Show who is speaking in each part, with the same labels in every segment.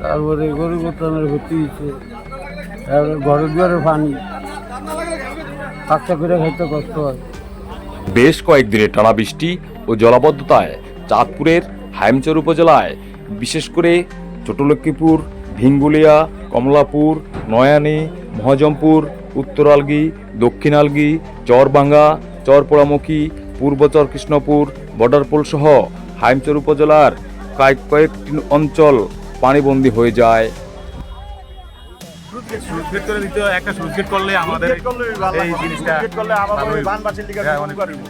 Speaker 1: তারপরে গরু গোতানের ভর্তি হয়েছে ঘরে দুয়ারে পানি। কাকটা করে খাইতে কষ্ট হয়।
Speaker 2: বেশ কয়েকদিনের টানা বৃষ্টি ও জলাবদ্ধতায় চাঁদপুরের হাইমচর উপজেলায়, বিশেষ করে ছোটলক্ষ্মীপুর ভিঙ্গুলিয়া কমলাপুর, নয়ানী, মহাজমপুর উত্তর আলগি দক্ষিণ আলগি চরবাঙ্গা, চরপোড়ামুখী পূর্বচর কৃষ্ণপুর বর্ডারপোল সহ হাইমচর উপজেলার কয়েক কয়েকটি অঞ্চল পানিবন্দী হয়ে যায়
Speaker 3: দিতে হয়। একটা করলে আমাদের এই জিনিসটা ভালো হইব।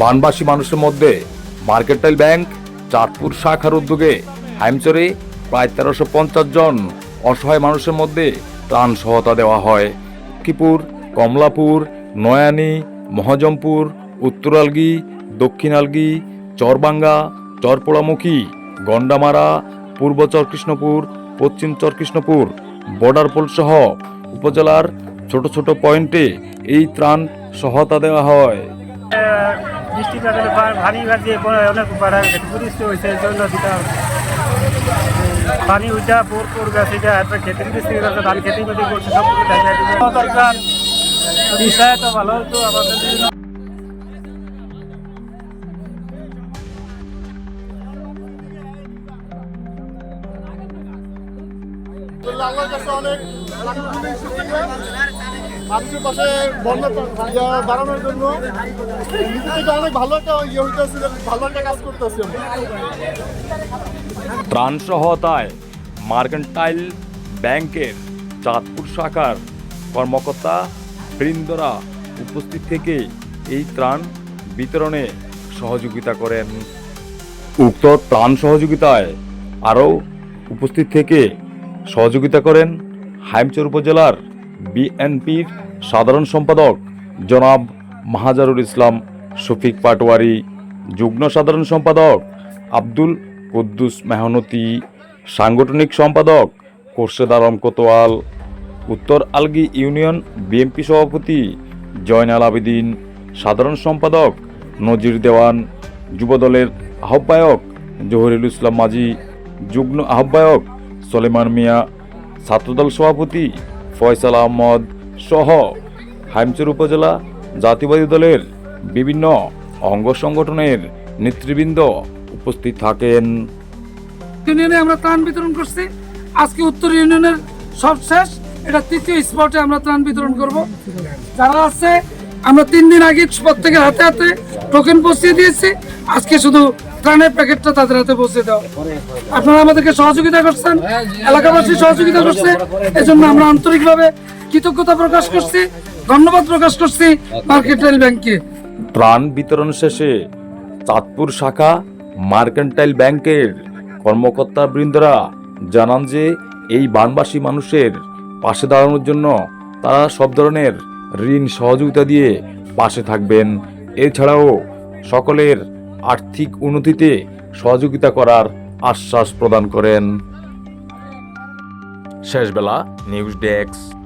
Speaker 2: বানবাসী মানুষের মধ্যে মার্কেটাইল ব্যাংক চাঁদপুর শাখার উদ্যোগে হাইমচরে প্রায় তেরোশো পঞ্চাশ জন অসহায় মানুষের মধ্যে ত্রাণ সহায়তা দেওয়া হয় কিপুর কমলাপুর নয়ানি মহাজমপুর উত্তরালগি দক্ষিণ আলগি চরবাঙ্গা চরপোড়ামুখী গন্ডামারা পূর্বচর চরকৃষ্ণপুর, পশ্চিম চর কৃষ্ণপুর বর্ডারপোল সহ উপজেলার ছোট ছোট পয়েন্টে এই ত্রাণ সহায়তা দেওয়া হয়।
Speaker 4: ভারী ভাজিয়ে অনেক জন্য যেটা পানি উঠা বোর করবে সেটা একটা খেতে গেছে ধান খেতে ভালো আমাদের
Speaker 5: ইয়ে
Speaker 2: ত্রাণ সহায়তায় মার্কেন্টাইল ব্যাংকের চাঁদপুর শাখার কর্মকর্তা বৃন্দরা উপস্থিত থেকে এই ত্রাণ বিতরণে সহযোগিতা করেন। উক্ত ত্রাণ সহযোগিতায় আরও উপস্থিত থেকে সহযোগিতা করেন হাইমচর উপজেলার বিএনপির সাধারণ সম্পাদক জনাব মাহাজারুল ইসলাম শফিক পাটোয়ারি, যুগ্ম সাধারণ সম্পাদক আব্দুল কুদ্দুস মেহনতি, সাংগঠনিক সম্পাদক খোরশেদ আলম কোতোয়াল, উত্তর আলগি ইউনিয়ন বিএনপি সভাপতি জয়নাল আবেদিন, সাধারণ সম্পাদক নজির দেওয়ান, যুবদলের আহ্বায়ক জহিরুল ইসলাম মাঝি, যুগ্ম আহ্বায়ক সলেমান মিয়া, ছাত্রদল সভাপতি ফয়সাল আহমদ সহ হাইমচর উপজেলা জাতীয়বাদী দলের বিভিন্ন অঙ্গ সংগঠনের নেতৃবৃন্দ উপস্থিত থাকেন।
Speaker 6: ইউনিয়নে আমরা ত্রাণ বিতরণ করছি। আজকে উত্তর ইউনিয়নের সব শেষ এটা তৃতীয় স্পটে আমরা ত্রাণ বিতরণ করব। যারা আছে, আমরা তিন দিন আগে প্রত্যেকের হাতে হাতে টোকেন পৌঁছিয়ে দিয়েছি। আজকে শুধু ত্রাণের প্যাকেটটা তাদের হাতে পৌঁছে দেওয়া আপনারা আমাদেরকে সহযোগিতা করছেন, এলাকাবাসী সহযোগিতা করছে, এজন্য আমরা আন্তরিকভাবে কৃতজ্ঞতা প্রকাশ করছি, ধন্যবাদ প্রকাশ করছি মার্কেটাইল ব্যাংককে।
Speaker 2: ত্রাণ বিতরণ শেষে চাঁদপুর শাখা মার্কেন্টাইল ব্যাংকের কর্মকর্তা বৃন্দরা জানান যে এই বানবাসী মানুষের পাশে দাঁড়ানোর জন্য তারা সব ধরনের ঋণ সহযোগিতা দিয়ে পাশে থাকবেন। এছাড়াও সকলের আর্থিক উন্নতিতে সহযোগিতা করার আশ্বাস প্রদান করেন। Sheshbela news desk.